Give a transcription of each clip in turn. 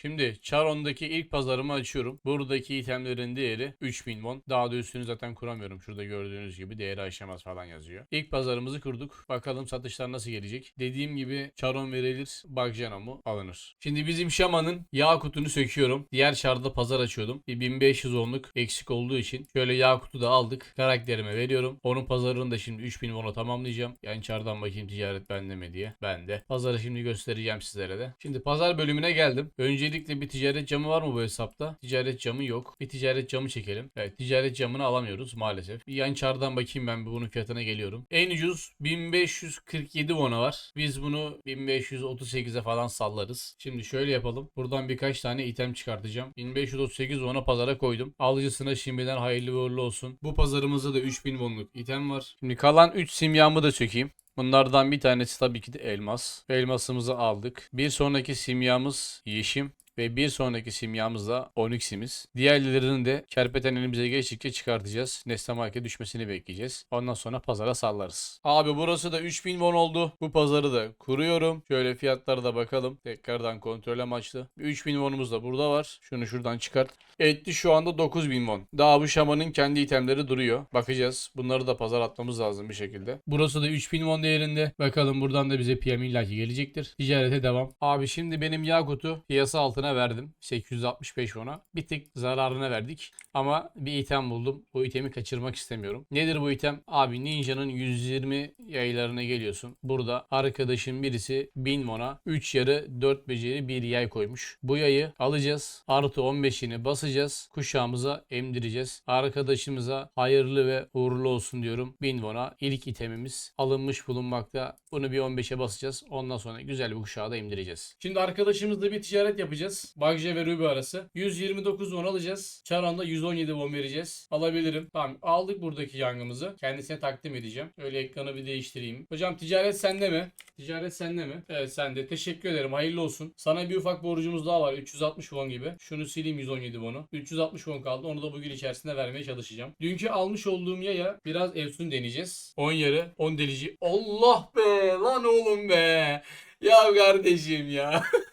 Şimdi Charon'daki ilk pazarımı açıyorum. Buradaki itemlerin değeri 3000 won. Daha da üstünü zaten kuramıyorum. Şurada gördüğünüz gibi değeri aşamaz falan yazıyor. İlk pazarımızı kurduk. Bakalım satışlar nasıl gelecek. Dediğim gibi Charon verilir, Bagjana mı alınır. Şimdi bizim Şaman'ın yağ kutunu söküyorum. Diğer şarda pazar açıyordum. Bir 1500 onluk eksik olduğu için şöyle yağ kutu da aldık. Karakterime veriyorum. Onun pazarını da şimdi 3000 won'a tamamlayacağım. Yani çardan bakayım ticaret bende mi diye. Bende. Pazarı şimdi göstereceğim sizlere de. Şimdi pazar bölümüne geldim. Öncelikle bir ticaret camı var mı bu hesapta? Ticaret camı yok. Bir ticaret camı çekelim. Evet ticaret camını alamıyoruz maalesef. Bir yan çardan bakayım ben bir bunun fiyatına geliyorum. En ucuz 1547 won'a var. Biz bunu 1538'e falan sallarız. Şimdi şöyle yapalım. Buradan birkaç tane item çıkartacağım. 1538 won'a pazara koydum. Alıcısına şimdiden hayırlı uğurlu olsun. Bu pazarımızda da 3000 wonluk item var. Şimdi kalan 3 simyamı da sökeyim. Bunlardan bir tanesi tabii ki de elmas. Elmasımızı aldık. Bir sonraki simyamız yeşim. Ve bir sonraki simyamız da Onyx'imiz. Diğerlerini de kerpeten elimize geçtikçe çıkartacağız. Nesne market düşmesini bekleyeceğiz. Ondan sonra pazara sallarız. Abi burası da 3000 won oldu. Bu pazarı da kuruyorum. Şöyle fiyatlara da bakalım. Tekrardan kontrol amaçlı. Bir 3000 wonumuz da burada var. Şunu şuradan çıkart. Etti şu anda 9000 won. Daha bu şamanın kendi itemleri duruyor. Bakacağız. Bunları da pazar atmamız lazım bir şekilde. Burası da 3000 won değerinde. Bakalım buradan da bize PM illaki gelecektir. Ticarete devam. Abi şimdi benim Yakut'u piyasa altına verdim. 865 ona. Bir tık zararına verdik. Ama bir item buldum. Bu itemi kaçırmak istemiyorum. Nedir bu item? Abi Ninja'nın 120 yaylarına geliyorsun. Burada arkadaşın birisi 1000 mona 3 yarı 4 beceri bir yay koymuş. Bu yayı alacağız. Artı 15'ini basacağız. Kuşağımıza emdireceğiz. Arkadaşımıza hayırlı ve uğurlu olsun diyorum. 1000 mona ilk itemimiz alınmış bulunmakta. Bunu bir 15'e basacağız. Ondan sonra güzel bir kuşağı da emdireceğiz. Şimdi arkadaşımızla bir ticaret yapacağız. Bagje ve Ruby arası. 129 won alacağız. Charon'da 117 won vereceğiz. Alabilirim. Tamam aldık buradaki yangımızı. Kendisine takdim edeceğim. Öyle ekranı bir değiştireyim. Hocam ticaret sende mi? Ticaret sende mi? Evet sende. Teşekkür ederim. Hayırlı olsun. Sana bir ufak borcumuz daha var. 360 won gibi. Şunu sileyim 117 won'u. 360 won kaldı. Onu da bugün içerisinde vermeye çalışacağım. Dünkü almış olduğum yaya biraz Efsun deneyeceğiz. 10 yarı 10 delici. Allah be lan oğlum be. Ya kardeşim ya.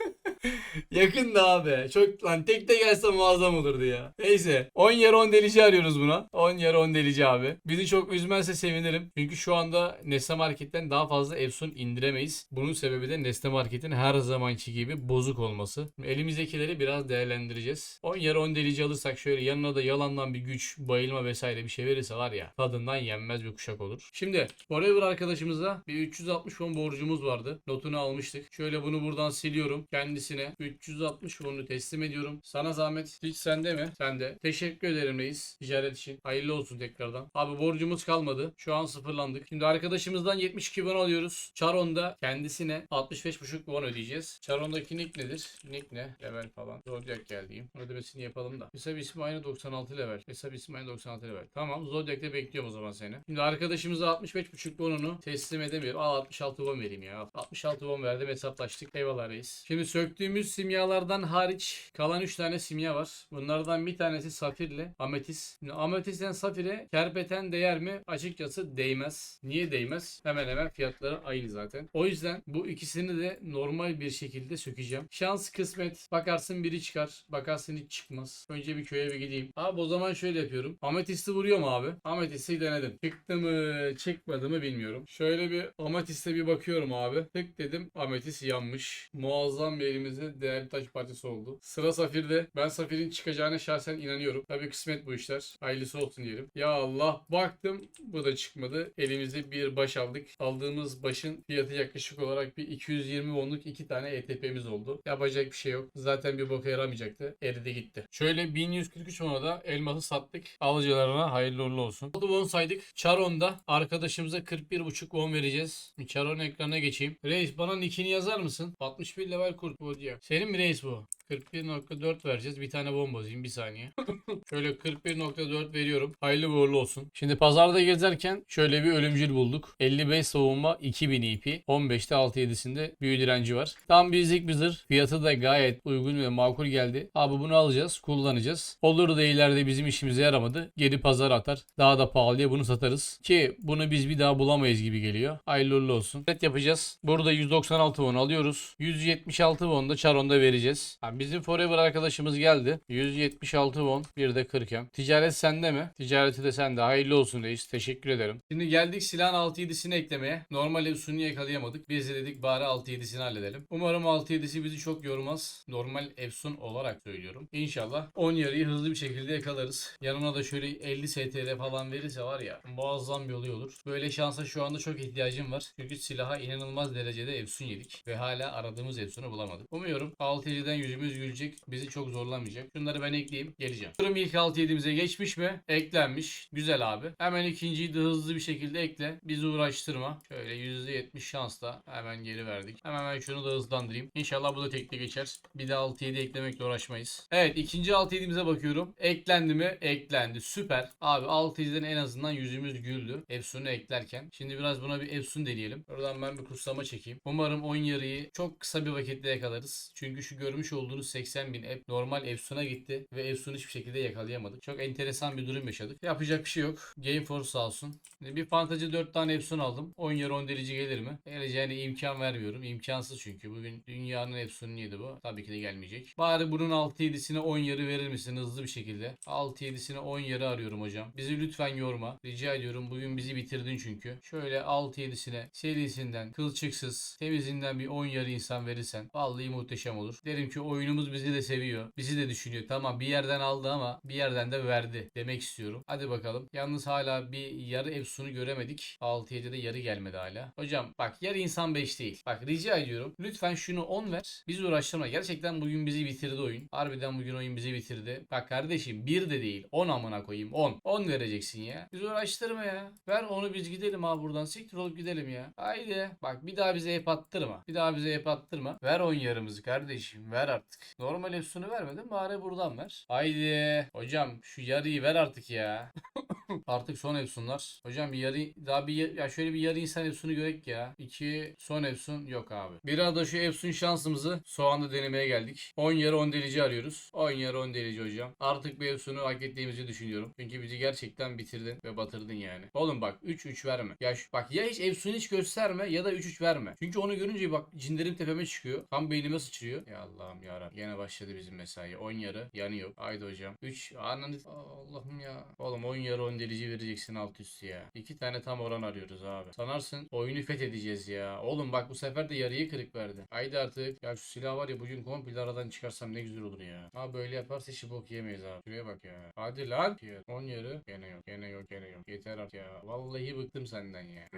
Yakın da abi. Çok lan tek de gelse muazzam olurdu ya. Neyse. 10 yer 10 delici arıyoruz buna. 10 yer 10 delici abi. Bizi çok üzmezse sevinirim. Çünkü şu anda Nesne Market'ten daha fazla Epson indiremeyiz. Bunun sebebi de Nesne Market'in her zamanki gibi bozuk olması. Elimizdekileri biraz değerlendireceğiz. 10 yer 10 delici alırsak şöyle yanına da yalandan bir güç, bayılma vesaire bir şey verirse var ya tadından yenmez bir kuşak olur. Şimdi Forever arkadaşımıza bir 360 won borcumuz vardı. Notunu almıştık. Şöyle bunu buradan siliyorum. Kendisine 360 won'u teslim ediyorum. Sana zahmet. Hiç sende mi? Sende. Teşekkür ederim reis. Ticaret için. Hayırlı olsun tekrardan. Abi borcumuz kalmadı. Şu an sıfırlandık. Şimdi arkadaşımızdan 72 won alıyoruz. Charon'da kendisine 65,5 won ödeyeceğiz. Charon'daki nick nedir? Nick ne? Level falan. Zodiac geldiğim. Ödemesini yapalım da. Hesap ismi aynı 96 level. Hesap ismi aynı 96 level. Tamam. Zodiac'te bekliyorum o zaman seni. Şimdi arkadaşımıza 65,5 won'unu teslim edemiyorum. Al 66 won vereyim ya. Al. 66 won verdim hesaplaştık. Eyvallah reis. Şimdi söktüğümüz simyalardan hariç kalan 3 tane simya var. Bunlardan bir tanesi safirle ametis. Şimdi ametisten safire kerpeten değer mi? Açıkçası değmez. Niye değmez? Hemen hemen fiyatları aynı zaten. O yüzden bu ikisini de normal bir şekilde sökeceğim. Şans kısmet. Bakarsın biri çıkar. Bakarsın hiç çıkmaz. Önce bir köye bir gideyim. Abi o zaman şöyle yapıyorum. Ametisti vuruyor mu abi? Ametisti denedim. Çıktı mı çıkmadı mı bilmiyorum. Şöyle bir ametiste bir bakıyorum abi. Tık dedim ametis yanmış. Muazzam bir elimizde değerli taş parçası oldu. Sıra Safir'de. Ben Safir'in çıkacağına şahsen inanıyorum. Tabii kısmet bu işler. Hayırlısı olsun diyelim. Ya Allah baktım bu da çıkmadı. Elimize bir baş aldık. Aldığımız başın fiyatı yaklaşık olarak bir 220 wonluk iki tane ETP'miz oldu. Yapacak bir şey yok. Zaten bir boka yaramayacaktı. Eridi gitti. Şöyle 1143 won'a da elması sattık. Alıcılarına hayırlı uğurlu olsun. 6 won saydık. Charon'da arkadaşımıza 41,5 won vereceğiz. Charon ekranına geçeyim. Reis bana nickini yazar mısın? 61 level kurt bu diyor. Senin mi reis bu? 41.4 vereceğiz. Bir tane bomba bozayım bir saniye. şöyle 41.4 veriyorum. Hayırlı uğurlu olsun. Şimdi pazarda gezerken şöyle bir ölümcül bulduk. 55 savunma 2000 EP. 15'te 6-7'sinde büyü direnci var. Tam bizlik bir zırh. Fiyatı da gayet uygun ve makul geldi. Abi bunu alacağız. Kullanacağız. Olur da ileride bizim işimize yaramadı. Geri pazar atar. Daha da pahalıya bunu satarız. Ki bunu biz bir daha bulamayız gibi geliyor. Hayırlı uğurlu olsun. Evet yapacağız. Burada 196 won alıyoruz. 176 won da Charon'da vereceğiz. Ha, Bizim Forever arkadaşımız geldi. 176 won. Bir de 40 em. Ticaret sende mi? Ticareti de sende. Hayırlı olsun reis. Teşekkür ederim. Şimdi geldik silahın 6-7'sini eklemeye. Normal Efsun'u yakalayamadık. Biz de dedik bari 6-7'sini halledelim. Umarım 6-7'si bizi çok yormaz. Normal Efsun olarak söylüyorum. İnşallah 10 yarıyı hızlı bir şekilde yakalarız. Yanına da şöyle 50 STR falan verirse var ya muazzam bir olay olur. Böyle şansa şu anda çok ihtiyacım var. Çünkü silaha inanılmaz derecede Efsun yedik. Ve hala aradığımız Efsun'u bulamadık. Umuyorum 6-7'den yüzümüz gülecek. Bizi çok zorlamayacak. Şunları ben ekleyeyim. Geleceğim. Durum ilk 6-7'mize geçmiş mi? Eklenmiş. Güzel abi. Hemen ikinciyi de hızlı bir şekilde ekle. Bizi uğraştırma. Şöyle %70 şansla hemen geri verdik. Hemen ben şunu da hızlandırayım. İnşallah bu da tekli geçer. Bir de 6-7 eklemekle uğraşmayız. Evet ikinci 6-7'mize bakıyorum. Eklendi mi? Eklendi. Süper. Abi 6-7'den en azından yüzümüz güldü. Efsun'u eklerken. Şimdi biraz buna bir Efsun deneyelim. Oradan ben bir kursama çekeyim. Umarım 10 yarıyı çok kısa bir vakitte yakalarız. Çünkü şu görmüş olduğunuz 80 bin app normal Efsun'a gitti ve Efsun'u hiçbir şekilde yakalayamadık. Çok enteresan bir durum yaşadık. Yapacak bir şey yok. Gameforce sağ olsun. Bir fantezi 4 tane Efsun aldım. 10 yarı 10 delici gelir mi? Geleceğine imkan vermiyorum. İmkansız çünkü. Bugün dünyanın Efsun'u yedi bu. Tabii ki de gelmeyecek. Bari bunun 6-7'sine 10 yarı verir misin hızlı bir şekilde? 6-7'sine 10 yarı arıyorum hocam. Bizi lütfen yorma. Rica ediyorum. Bugün bizi bitirdin çünkü. Şöyle 6-7'sine serisinden kılçıksız temizinden bir 10 yarı insan verirsen vallahi muhteşem olur. Derim ki oyunumuz bizi de seviyor. Bizi de düşünüyor. Tamam bir yerden aldı ama bir yerden de verdi demek istiyorum. Hadi bakalım. Yalnız hala bir yarı Efsun'u göremedik. 6-7'de yarı gelmedi hala. Hocam bak yarı insan 5 değil. Bak rica ediyorum. Lütfen şunu 10 ver. Bizi uğraştırma. Gerçekten bugün bizi bitirdi oyun. Harbiden bugün oyun bizi bitirdi. Bak kardeşim 1 de değil. 10 amına koyayım. 10. 10 vereceksin ya. Bizi uğraştırma ya. Ver onu biz gidelim abi buradan. Siktir olup gidelim ya. Haydi. Bak bir daha bize hep attırma. Bir daha bize hep attırma. Ver 10 yarımızı kardeşim. Ver artık. Normal Efsun'u vermedin. Bari buradan ver. Haydi. Hocam şu yarıyı ver artık ya. Artık son Efsunlar. Hocam bir yarı daha bir ya- ya şöyle bir yarı insan Efsun'u görek ya. İki son Efsun yok abi. Biraz da şu Efsun şansımızı soğanda denemeye geldik. 10 yarı 10 delici arıyoruz. 10 yarı 10 delici hocam. Artık bir Efsun'u hak ettiğimizi düşünüyorum. Çünkü bizi gerçekten bitirdin ve batırdın yani. Oğlum bak 3-3 verme. Ya şu, bak ya hiç Efsun'u hiç gösterme ya da 3-3 verme. Çünkü onu görünce bak cinlerim tepeme çıkıyor. Kan beynime sıçrıyor. Ya Allah'ım yarabbim. Yine başladı bizim mesai. 10 yarı yanıyor. Haydi hocam. 3 ananı Allah'ım ya. Oğlum 10 yarı 10 delici vereceksin alt üstü ya. İki tane tam oran arıyoruz abi. Sanarsın oyunu fethedeceğiz ya. Oğlum bak bu sefer de yarıyı kırık verdi. Haydi artık. Ya şu silah var ya bugün komple aradan çıkarsam ne güzel olur ya. Ha böyle yaparsa işi bok yemeyiz abi. Şuraya bak ya. Hadi lan. 10 yarı. Gene yok. Gene yok. Gene yok. Yeter artık ya. Vallahi bıktım senden ya.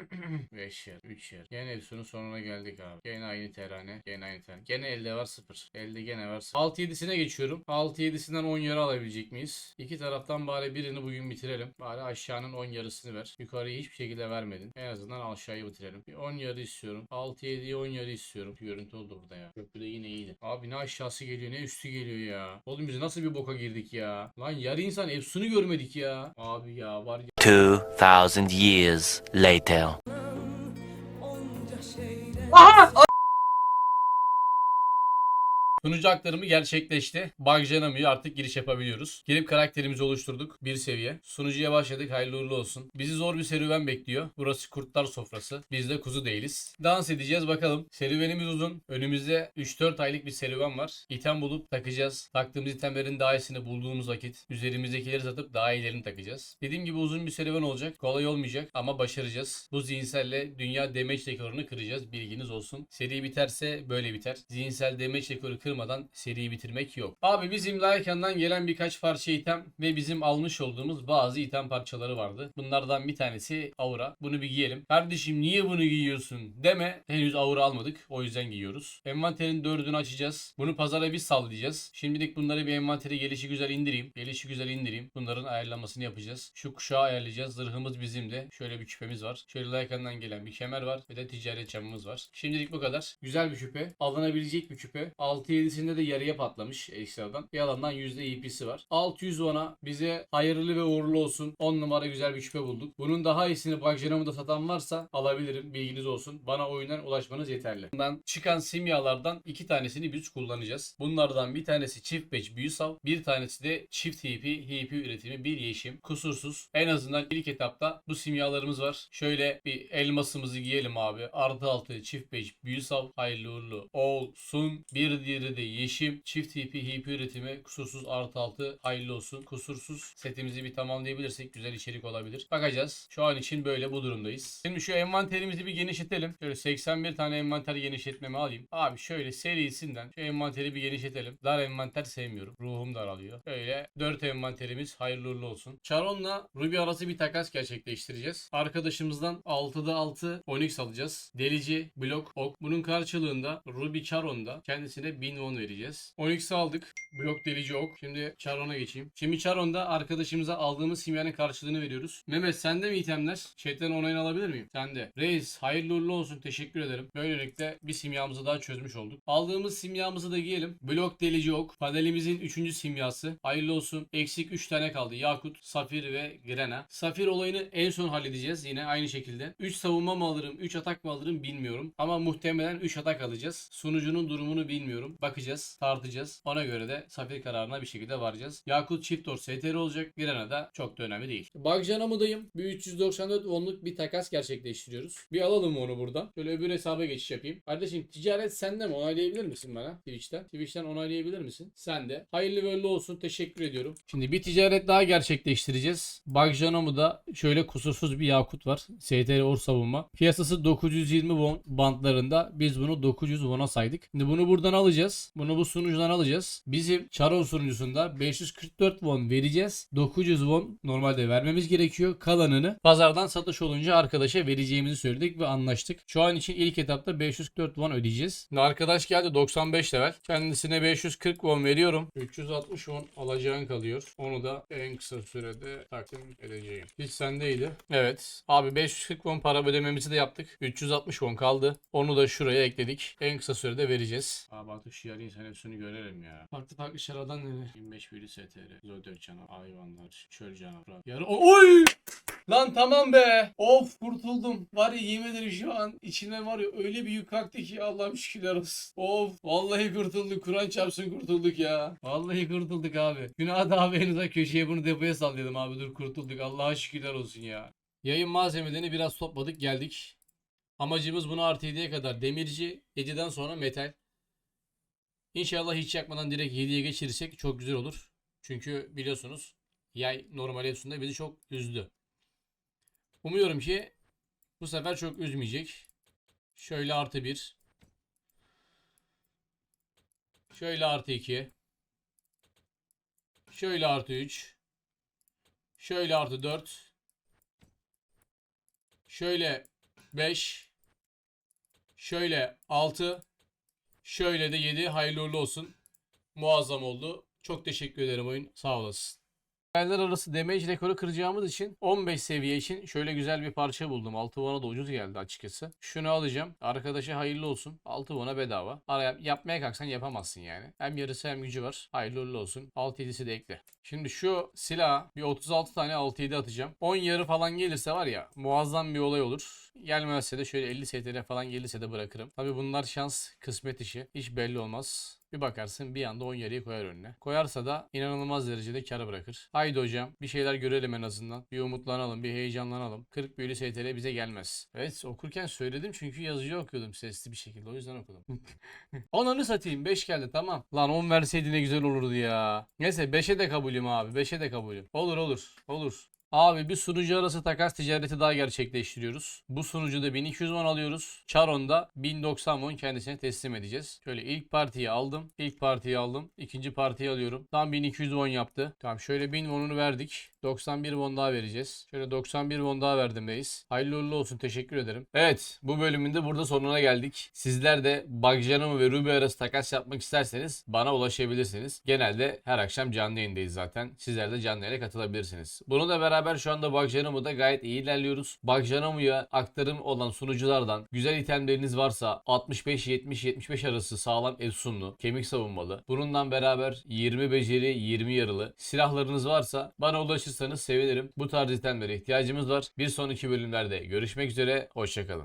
5 yer. 3 yer. Gene Efsun'un sonuna geldik abi. Gene aynı terane. Gene aynı terane. Gene elde var 0. Elde gene var 0. 6-7'sine geçiyorum. 6-7'sinden 10 yarı alabilecek miyiz? İki taraftan bari birini bugün bitirelim. Bari aşağının 10 yarısını ver. Yukarıyı hiçbir şekilde vermedin. En azından aşağıyı bitirelim. Bir 10 yarı istiyorum. 6-7'ye 10 yarı istiyorum. Görüntü oldu burada ya. Köprü de yine iyiydi. Abi ne aşağısı geliyor ne üstü geliyor ya. Oğlum biz nasıl bir boka girdik ya. Lan yarı insan Efsun'u görmedik ya. Abi ya var ya. 2,000 years later. Sunucu aktarımı gerçekleşti. Bugjanamıyor artık giriş yapabiliyoruz. Girip karakterimizi oluşturduk. Bir seviye. Sunucuya başladık. Hayırlı uğurlu olsun. Bizi zor bir serüven bekliyor. Burası kurtlar sofrası. Biz de kuzu değiliz. Dans edeceğiz bakalım. Serüvenimiz uzun. Önümüzde 3-4 aylık bir serüven var. İtem bulup takacağız. Taktığımız itemlerin daha iyisini bulduğumuz vakit üzerimizdekileri satıp daha iyilerini takacağız. Dediğim gibi uzun bir serüven olacak. Kolay olmayacak ama başaracağız. Bu zihinselle dünya damage rekorunu kıracağız. Bilginiz olsun. Seri biterse böyle biter. Zihinsel damage rekoru kırmadan seriyi bitirmek yok. Abi bizim Lycan'dan gelen birkaç parça item ve bizim almış olduğumuz bazı item parçaları vardı. Bunlardan bir tanesi Aura. Bunu bir giyelim. Kardeşim niye bunu giyiyorsun deme. Henüz Aura almadık. O yüzden giyiyoruz. Envanterin dördünü açacağız. Bunu pazara biz sallayacağız. Şimdilik bunları bir envanteri gelişi güzel indireyim. Gelişi güzel indireyim. Bunların ayarlamasını yapacağız. Şu kuşağı ayarlayacağız. Zırhımız bizim de. Şöyle bir küpemiz var. Şöyle Lycan'dan gelen bir kemer var. Ve de ticaret camımız var. Şimdilik bu kadar. Güzel bir küpe. Alınabilecek bir küpe. 6-7'sinde de yarıya patlamış ekstradan. Bir alandan %EP'si var. 600 ona bize hayırlı ve uğurlu olsun. 10 numara güzel bir küpe bulduk. Bunun daha iyisini Bugjanam'da satan varsa alabilirim. Bilginiz olsun. Bana oyundan ulaşmanız yeterli. Bundan çıkan simyalardan iki tanesini biz kullanacağız. Bunlardan bir tanesi çift beç büyüsav. Bir tanesi de çift HP, HP üretimi bir yeşim. Kusursuz. En azından ilk etapta bu simyalarımız var. Şöyle bir elmasımızı giyelim abi. Artı altı çift beş büyüsav hayırlı uğurlu olsun. Bir diğeri de yeşim çift TP HP üretimi kusursuz artı altı hayırlı olsun. Kusursuz setimizi bir tamamlayabilirsek güzel içerik olabilir. Bakacağız. Şu an için böyle bu durumdayız. Şimdi şu envanterimizi bir genişletelim. Şöyle 81 tane envanter genişletmemi alayım. Abi şöyle serisinden şu envanteri bir genişletelim. Dar envanter sevmiyorum. Ruhum daralıyor. Böyle 4 envanterimiz hayırlı uğurlu olsun. Charon'la Ruby arası bir takas gerçekleştireceğiz. Arkadaşımızdan 6'da 6 Onyx alacağız. Delici, blok, ok. Bunun karşılığında Ruby Charon'da kendisine 1000 won vereceğiz. Onyx'i aldık. Blok delici ok. Şimdi Charon'a geçeyim. Şimdi Charon'da arkadaşımıza aldığımız simyanın karşılığını veriyoruz. Mehmet sende mi itemler? Chatten onayını alabilir miyim? Sende. Reis hayırlı uğurlu olsun. Teşekkür ederim. Böylelikle bir simyamızı daha çözmüş olduk. Aldığımız simyamızı da giyelim. Blok delici ok. Panelimizin 3. simyası. Hayırlı olsun. Eksik 3 tane kaldı. Yakut, Safir ve Grena. Safir olayını en son halledeceğiz. Yine aynı şekilde. 3 savunma mı alırım, 3 atak mı alırım bilmiyorum. Ama muhtemelen 3 atak alacağız. Sunucunun durumunu bilmiyorum. Bakacağız, tartacağız. Ona göre de Safir kararına bir şekilde varacağız. Yakut çift or STR olacak. Grena da çok da önemli değil. Bagjanamı'dayım. Bir 394 wonluk bir takas gerçekleştiriyoruz. Bir alalım onu buradan. Şöyle öbür hesaba geçiş yapayım. Kardeşim ticaret sende mi? Onaylayabilir misin bana Twitch'ten? Twitch'ten onaylayabilir misin? Sen de. Hayırlı ve olsun. Teşekkür ediyorum. Şimdi bir ticaret daha gerçekleştireceğiz. Bagjanamı'da şöyle kusursuz bir yakut var. STR or savunma. Piyasası 920 won bandlarında. Biz bunu 900 won'a saydık. Şimdi bunu buradan alacağız. Bunu bu sunucudan alacağız. Bizim Charon sunucusunda 544 won vereceğiz. 900 won normalde vermemiz gerekiyor. Kalanını pazardan satış olunca arkadaşa vereceğimizi söyledik ve anlaştık. Şu an için ilk etapta 544 won ödeyeceğiz. Şimdi arkadaş geldi 95 level. Kendisine 540 won veriyorum. 360 won alacağın kalıyor. Onu da en kısa sürede takdim edeceğim. Hiç sendeydi. Evet. Abi 540 won para ödememizi de yaptık. 360 won kaldı. Onu da şuraya ekledik. En kısa sürede vereceğiz. Abi artık şiar insan hepsini görelim ya. Farklı farklı şaradan ne? 25 biri STR. Zodyak canavar. Hayvanlar. Çöl canavarı. Yarı... Oy! Lan tamam be. Of kurtuldum. Var ya yemin ederim şu an içime var ya öyle bir yük kalktı ki Allah'ım şükürler olsun. Of vallahi kurtulduk. Kur'an çarpsın kurtulduk ya. Vallahi kurtulduk abi. Günah da abi azından köşeye bunu depoya salladım abi. Dur kurtulduk. Allah'a şükürler olsun ya. Yayın malzemelerini biraz topladık geldik. Amacımız bunu artı 7'ye kadar demirci, 7'den sonra metal. İnşallah hiç yakmadan direkt 7'ye geçirirsek çok güzel olur. Çünkü biliyorsunuz yay normal Efsun'da bizi çok üzdü. Umuyorum ki bu sefer çok üzmeyecek. Şöyle artı 1. Şöyle artı 2. Şöyle artı 3. Şöyle artı 4. Şöyle 5. Şöyle 6. Şöyle de 7. Hayırlı uğurlu olsun. Muazzam oldu. Çok teşekkür ederim oyun. Sağ olasın. Yerler arası damage rekoru kıracağımız için 15 seviye için şöyle güzel bir parça buldum. 6 won'a da ucuz geldi açıkçası. Şunu alacağım. Arkadaşa hayırlı olsun. 6 won'a bedava. Araya yapmaya kalksan yapamazsın yani. Hem yarısı hem gücü var. Hayırlı uğurlu olsun. 6-7'si de ekle. Şimdi şu silah bir 36 tane 6-7 atacağım. 10 yarı falan gelirse var ya muazzam bir olay olur. Gelmezse de şöyle 50 STR falan gelirse de bırakırım. Tabi bunlar şans, kısmet işi. Hiç belli olmaz. Bir bakarsın bir anda 10 yarıyı koyar önüne. Koyarsa da inanılmaz derecede kara bırakır. Haydi hocam bir şeyler görelim en azından. Bir umutlanalım, bir heyecanlanalım. 40 büyülü STR bize gelmez. Evet okurken söyledim çünkü yazıcı okuyordum sesli bir şekilde. O yüzden okudum. Ananı satayım 5 geldi tamam. Lan 10 verseydi ne güzel olurdu ya. Neyse 5'e de kabulüm abi. 5'e de kabulüm. Olur olur. Olur. Abi bir sunucu arası takas ticareti daha gerçekleştiriyoruz. Bu sunucuda 1200 won alıyoruz. Charon'da 1090 won kendisine teslim edeceğiz. Şöyle ilk partiyi aldım. İlk partiyi aldım. İkinci partiyi alıyorum. Tam 1200 won yaptı. Tamam şöyle 1000 won'unu verdik. 91 won daha vereceğiz. Şöyle 91 won daha verdim reis. Hayırlı uğurlu olsun teşekkür ederim. Evet bu bölümün de burada sonuna geldik. Sizler de Bagjanım ve Ruby arası takas yapmak isterseniz bana ulaşabilirsiniz. Genelde her akşam canlı yayındayız zaten. Sizler de canlı yayına katılabilirsiniz. Bunu da beraber şu anda Bagjanım'da gayet iyi ilerliyoruz. Bagjanım'a aktarım olan sunuculardan güzel itemleriniz varsa 65-70-75 arası sağlam efsunlu, kemik savunmalı. Bununla beraber 20 beceri, 20 yarılı silahlarınız varsa bana ulaşırsanız sevinirim. Bu tarz itemlere ihtiyacımız var. Bir sonraki bölümlerde görüşmek üzere. Hoşçakalın.